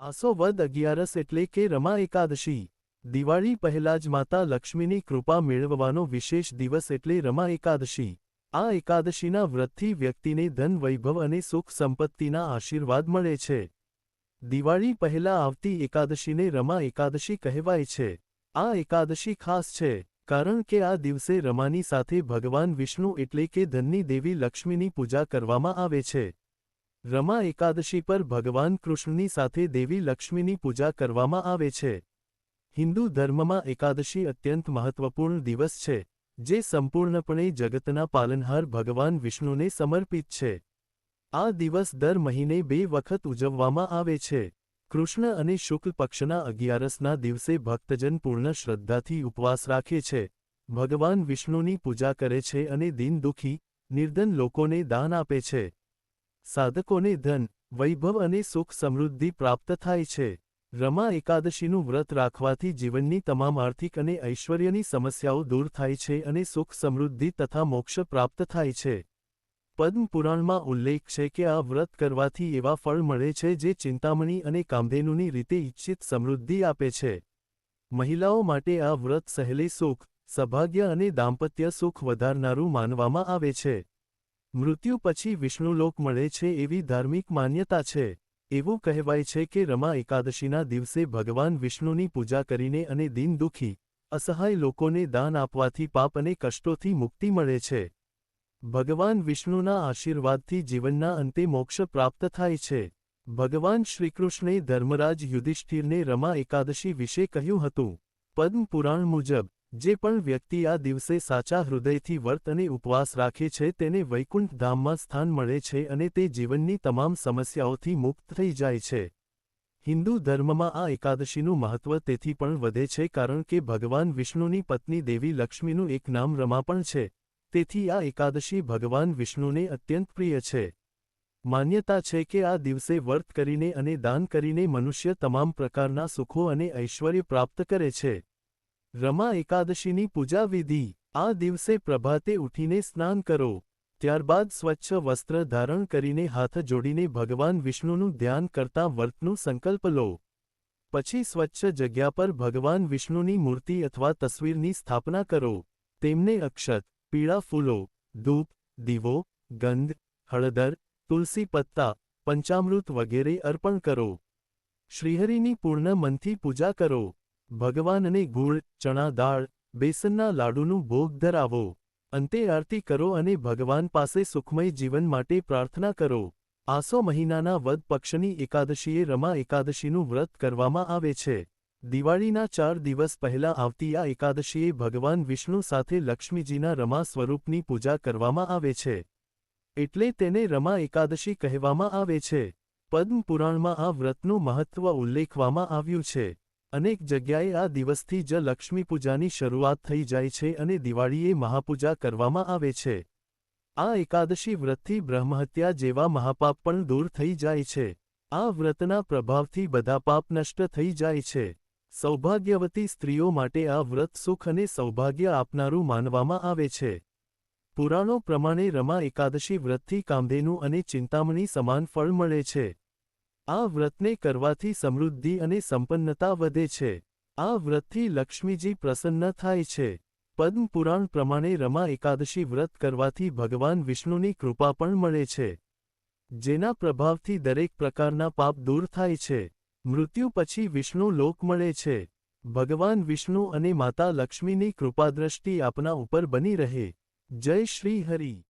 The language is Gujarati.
આસો વદ અગિયારસ એટલે કે રમા એકાદશી. દિવાળી પહેલા જ માતા લક્ષ્મીની કૃપા મેળવવાનો વિશેષ દિવસ એટલે રમા એકાદશી. આ એકાદશીના વ્રતથી વ્યક્તિને ધન વૈભવ અને સુખ સંપત્તિના આશીર્વાદ મળે છે. દિવાળી પહેલા આવતી એકાદશીને રમા એકાદશી કહેવાય છે. આ એકાદશી ખાસ છે, કારણ કે આ દિવસે રમાની સાથે ભગવાન વિષ્ણુ એટલે કે ધનની દેવી લક્ષ્મીની પૂજા કરવામાં આવે છે. રમા એકાદશી પર ભગવાન કૃષ્ણની સાથે દેવી લક્ષ્મીની પૂજા કરવામાં આવે છે. હિન્દુ ધર્મમાં એકાદશી અત્યંત મહત્વપૂર્ણ દિવસ છે, જે સંપૂર્ણપણે જગતના પાલનહાર ભગવાન વિષ્ણુને સમર્પિત છે. આ દિવસ દર મહિને બે વખત ઉજવવામાં આવે છે. કૃષ્ણ અને શુક્લ પક્ષના અગિયારસના દિવસે ભક્તજન પૂર્ણ શ્રદ્ધાથી ઉપવાસ રાખે છે. ભગવાન વિષ્ણુની પૂજા કરે છે અને દિન દુઃખી નિર્ધન લોકોને દાન આપે છે. સાધકોને ધન, વૈભવ અને સુખ સમૃદ્ધિ પ્રાપ્ત થાય છે. રમા એકાદશીનું વ્રત રાખવાથી જીવનની તમામ આર્થિક અને ઐશ્વર્યની સમસ્યાઓ દૂર થાય છે અને સુખ સમૃદ્ધિ તથા મોક્ષ પ્રાપ્ત થાય છે. પદ્મ પુરાણમાં ઉલ્લેખ છે કે આ વ્રત કરવાથી એવા ફળ મળે છે જે ચિંતામણી અને કામધેનુની રીતે ઇચ્છિત સમૃદ્ધિ આપે છે. મહિલાઓ માટે આ વ્રત સહેલે સુખ, સૌભાગ્ય અને દાંપત્ય સુખ વધારનારું માનવામાં આવે છે. મૃત્યુ પછી વિષ્ણુલોક મળે છે એવી ધાર્મિક માન્યતા છે. એવું કહેવાય છે કે રમા એકાદશીના દિવસે ભગવાન વિષ્ણુની પૂજા કરીને અને દિન દુઃખી, અસહાય લોકોને દાન આપવાથી પાપ અને કષ્ટોથી મુક્તિ મળે છે. ભગવાન વિષ્ણુના આશીર્વાદથી જીવનના અંતે મોક્ષ પ્રાપ્ત થાય છે. ભગવાન શ્રીકૃષ્ણે ધર્મરાજ યુધિષ્ઠિરને રમા એકાદશી વિશે કહ્યું હતું. પદ્મ પુરાણ મુજબ જે પણ વ્યક્તિ આ દિવસે સાચા હૃદયથી વર્ત અને ઉપવાસ રાખે છે તેને વૈકુંઠ ધામમાં સ્થાન મળે છે અને તે જીવનની તમામ સમસ્યાઓથી મુક્ત થઈ જાય છે. હિન્દુ ધર્મમાં આ એકાદશીનું મહત્વ તેથી પણ વધે છે કારણ કે ભગવાન વિષ્ણુની પત્ની દેવી લક્ષ્મીનું એક નામ રમા પણ છે. તેથી આ એકાદશી ભગવાન વિષ્ણુને અત્યંત પ્રિય છે. માન્યતા છે કે આ દિવસે વર્ત કરીને અને દાન કરીને મનુષ્ય તમામ પ્રકારના સુખો અને ઐશ્વર્ય પ્રાપ્ત કરે છે. રમા એકાદશીની પૂજા વિધિ. આ દિવસે પ્રભાતે ઉઠીને સ્નાન કરો. ત્યારબાદ સ્વચ્છ વસ્ત્ર ધારણ કરીને હાથ જોડીને ભગવાન વિષ્ણુનું ધ્યાન કરતા વર્તનું સંકલ્પ લો. પછી સ્વચ્છ જગ્યા પર ભગવાન વિષ્ણુની મૂર્તિ અથવા તસવીરની સ્થાપના કરો. તેમને અક્ષત, પીળા ફૂલો, ધૂપ, દીવો, ગંધ, હળદર, તુલસી પત્તા, પંચામૃત વગેરે અર્પણ કરો. શ્રીહરિની પૂર્ણ મનથી પૂજા કરો. ભગવાનને ગુળ ચણા દાળ, બેસનના લાડુનું ભોગ ધરાવો. અંતે આરતી કરો અને ભગવાન પાસે સુખમય જીવન માટે પ્રાર્થના કરો. આસો મહિનાના વદ પક્ષની એકાદશીએ રમા એકાદશીનું વ્રત કરવામાં આવે છે. દિવાળીના ચાર દિવસ પહેલા આવતી આ એકાદશીએ ભગવાન વિષ્ણુ સાથે લક્ષ્મીજીના રમા સ્વરૂપની પૂજા કરવામાં આવે છે. એટલે તેને રમા એકાદશી કહેવામાં આવે છે. પદ્મ પુરાણમાં આ વ્રતનું મહત્વ ઉલ્લેખવામાં આવ્યું છે. અનેક જગ્યાએ આ દિવસથી જ લક્ષ્મી પૂજાની શરૂઆત થઈ જાય છે અને દિવાળીએ મહાપૂજા કરવામાં આવે છે. આ એકાદશી વ્રતથી બ્રહ્મહત્યા જેવા મહાપાપ પણ દૂર થઈ જાય છે. આ વ્રતના પ્રભાવથી બધા પાપ નષ્ટ થઈ જાય છે. સૌભાગ્યવતી સ્ત્રીઓ માટે આ વ્રત સુખ અને સૌભાગ્ય આપનારું માનવામાં આવે છે. પુરાણો પ્રમાણે રમા એકાદશી વ્રતથી કામધેનું અને ચિંતામણી સમાન ફળ મળે છે. આ વ્રતને કરવાથી સમૃદ્ધિ અને સંપન્નતા વધે છે. આ વ્રતથી લક્ષ્મીજી પ્રસન્ન થાય છે. પદ્મ પુરાણ પ્રમાણે રમા એકાદશી વ્રત કરવાથી ભગવાન વિષ્ણુની કૃપા પણ મળે છે. જેના પ્રભાવથી દરેક પ્રકારના પાપ દૂર થાય છે. મૃત્યુ પછી વિષ્ણુ લોક મળે છે. ભગવાન વિષ્ણુ અને માતા લક્ષ્મીની કૃપાદ્રષ્ટિ આપના ઉપર બની રહે. જય શ્રી હરિ.